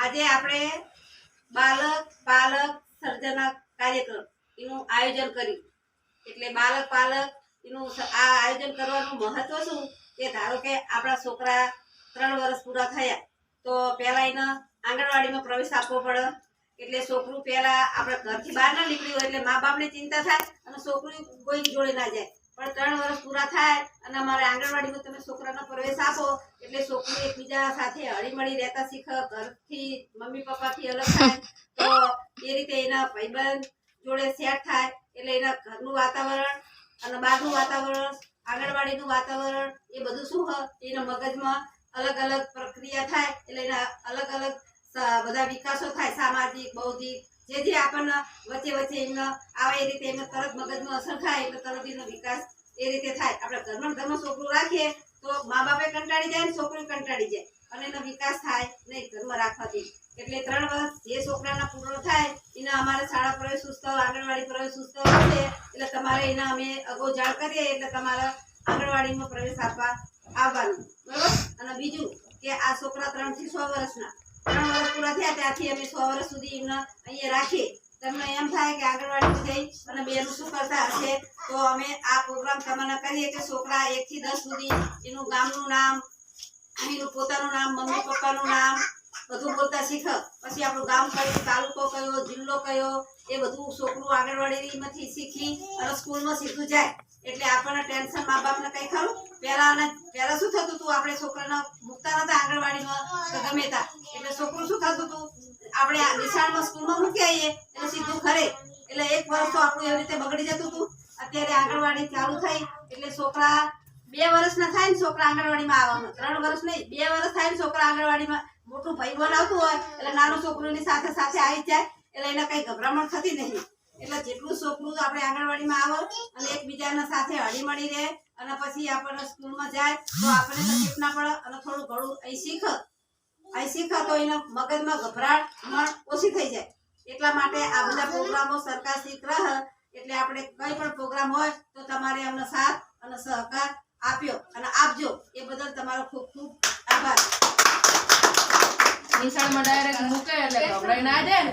આજે આપણે બાલક, પાલક સર્જના કાર્યક્રમ એનું આયોજન કર્યું. એટલે બાલક, પાલક એનું આ આયોજન કરવાનું મહત્વ શું? કે ધારો કે આપણા છોકરા ત્રણ વર્ષ પૂરા થયા, તો પહેલા એને આંગણવાડીમાં પ્રવેશ આપવો પડે. એટલે છોકરું પહેલા આપણા ઘરથી બહાર ના નીકળ્યું હોય એટલે મા બાપને ચિંતા થાય અને છોકરું કોઈ જોડે ના જાય. પણ ત્રણ વર્ષ પૂરા થાય અને અમારે આંગણવાડીમાં તમે છોકરાનો પ્રવેશ આપો એટલે છોકરી એકબીજા સાથે હળીમળી રહેતા શીખે, ઘરથી મમ્મી પપ્પાથી અલગ થાય, તો એ રીતે એના ભાઈબંધ જોડે સેટ થાય, એટલે એના ઘરનું વાતાવરણ અને બહારનું વાતાવરણ, આંગણવાડીનું વાતાવરણ, એ બધું શું એના મગજમાં અલગ અલગ પ્રક્રિયા થાય, એટલે એના અલગ અલગ બધા વિકાસો થાય, સામાજિક, બૌદ્ધિક, જે જે આપણને વચ્ચે વચ્ચે એમનો આવે એ રીતે એમને તરત મગજમાં અસર થાય એટલે તરત એનો વિકાસ એ રીતે થાય. આપણે ઘરમાં ઘરમાં છોકરું રાખીએ તો મા બાપે કંટાળી જાય ને છોકરી કંટાળી જાય. અને એનો વિકાસ થાય નહીં, ઘરમાં રાખવાથી એટલે ત્રણ વર્ષ જે છોકરાના પૂર્ણ થાય, એના અમારે શાળા પ્રવેશ ઉત્સવ, આંગણવાડી પ્રવેશ ઉત્સવ હશે. એટલે તમારે એના અમે અગાઉ જાણ કરીએ, એટલે તમારે આંગણવાડીમાં પ્રવેશ આપવા આવવાનું. બરોબર? અને બીજું કે આ છોકરા ત્રણથી છ વર્ષના. ત્રણ વર્ષ પૂરા થયા ત્યાંથી અમે છ વર્ષ સુધી એમને અહીંયા રાખીએ. તમને એમ થાય કે આંગણવાડીમાં જઈ અને બેનું શું કરતા હશે? તો અમે આ પ્રોગ્રામ તમને કરીએ કે છોકરા એક થી દસ સુધી એનું ગામનું નામ, એનું પોતાનું નામ, મમ્મી પપ્પાનું નામ, બધું બોલતા શીખે. પછી આપણું ગામ કયું, તાલુકો કયો, જિલ્લો કયો, એ બધું છોકરું આંગણવાડીમાંથી શીખી અને સ્કૂલમાં સીધું જાય. એટલે આપણને ટેન્શન મા બાપને કંઈ ખરું? પહેલા અને પહેલાં શું થતું હતું આપણે છોકરાને મૂકતા નતા આંગણવાડીમાં ગમે તા. એટલે છોકરું શું થતું હતું આપણે નિશાળમાં સ્કૂલમાં મૂકી આવીએ એટલે સીધું ખરે એટલે એક વર્ષ તો આપણું એવી રીતે બગડી જતું હતું. અત્યારે આંગણવાડી ચાલુ થઈ, એટલે છોકરા બે વર્ષના થાય ને છોકરા આંગણવાડીમાં આવવાનું. ત્રણ વર્ષ નહીં, બે વર્ષ થાય ને છોકરા આંગણવાડીમાં. મોટું ભાઈ બનાવતું હોય, એટલે નાનું છોકરુંની સાથે સાથે આવી જાય, એટલે એને કઈ ગભરામણ થતી નહીં. એટલે જેટલું છોકરું આપણે આંગણવાડીમાં આવે અને એકબીજાના સાથે હળીમળી રહે અને પછી આપણને સ્કૂલમાં જાય, તો આપણને તકલીફ ના પડે અને થોડું ઘણું અહીં શીખે. અહીં તો મગજમાં ગભરાટ પણ ઓછી થઈ જાય. એટલા માટે આ બધા પ્રોગ્રામો સરકાર શીખ રહે એટલે આપણે કઈ પણ પ્રોગ્રામ હોય તો તમારે અમને સાથ અને સહકાર આપ્યો અને આપજો. એ બદલ તમારો ખૂબ ખૂબ આભાર. નિશાળમાં ડાયરેક્ટ મૂકે એટલે ગભરાઈ ના જાય.